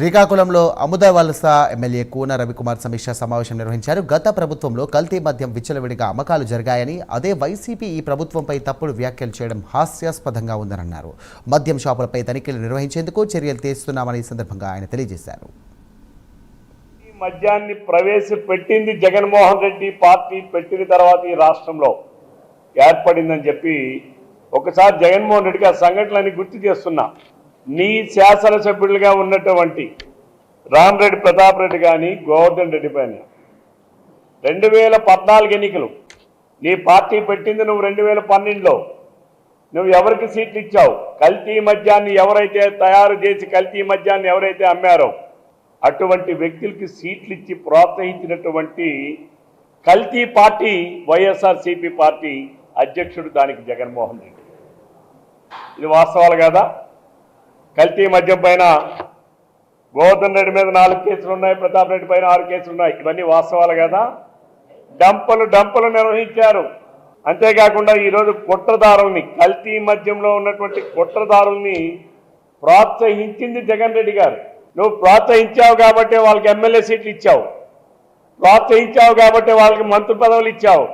శ్రీకాకుళంలో అముదవలస ఎమ్మెల్యే కూన రవికుమార్ సమీక్షా సమావేశం నిర్వహించారు. గత ప్రభుత్వంలో కల్తీ మద్యం విచ్చలవిడిగా అమ్మకాలు జరిగాయని అదే వైసీపీ ఈ ప్రభుత్వంపై తప్పుడు వ్యాఖ్యలు చేయడం హాస్యాస్పదంగా ఉందన్నారు. మద్యం షాపులపై తనిఖీలు నిర్వహించేందుకు చర్యలు తీస్తున్నామని ఈ సందర్భంగా ఆయన తెలియజేశారు. ఈ మద్యాన్ని ప్రవేశపెట్టింది జగన్మోహన్ రెడ్డి పార్టీ పెట్టిన తర్వాత ఈ రాష్ట్రంలో ఏర్పడిందని చెప్పి ఒకసారి జగన్మోహన్ రెడ్డికి ఆ సంఘటనలన్నీ గుర్తు చేస్తున్నా. నీ శాసనసభ్యులుగా ఉన్నటువంటి రామరెడ్డి ప్రతాప్ రెడ్డి కానీ గోవర్ధన్ రెడ్డి పైన. రెండు వేల పద్నాలుగు ఎన్నికలు. నీ పార్టీ పెట్టింది నువ్వు రెండు వేల పన్నెండులో. నువ్వు ఎవరికి సీట్లు ఇచ్చావు? కల్తీ మద్యాన్ని ఎవరైతే తయారు చేసి కల్తీ మద్యాన్ని ఎవరైతే అమ్మారో అటువంటి వ్యక్తులకి సీట్లు ఇచ్చి ప్రోత్సహించినటువంటి కల్తీ పార్టీ వైఎస్ఆర్సీపీ పార్టీ అధ్యక్షుడు దానికి జగన్మోహన్ రెడ్డి. ఇది వాస్తవాలు కదా? కల్తీ మద్యం పైన గోవర్ధన్ రెడ్డి మీద నాలుగు కేసులు ఉన్నాయి ప్రతాప్ రెడ్డి పైన ఆరు కేసులు ఉన్నాయి. ఇవన్నీ వాస్తవాలు కదా? డంపలు డంపలు నిర్వహించారు. అంతేకాకుండా ఈరోజు కుట్రదారుల్ని కల్తీ మద్యంలో ఉన్నటువంటి కుట్రదారుల్ని ప్రోత్సహించింది జగన్ రెడ్డి గారు. నువ్వు ప్రోత్సహించావు కాబట్టి వాళ్ళకి ఎమ్మెల్యే సీట్లు ఇచ్చావు. ప్రోత్సహించావు కాబట్టి వాళ్ళకి మంత్రి పదవులు ఇచ్చావు.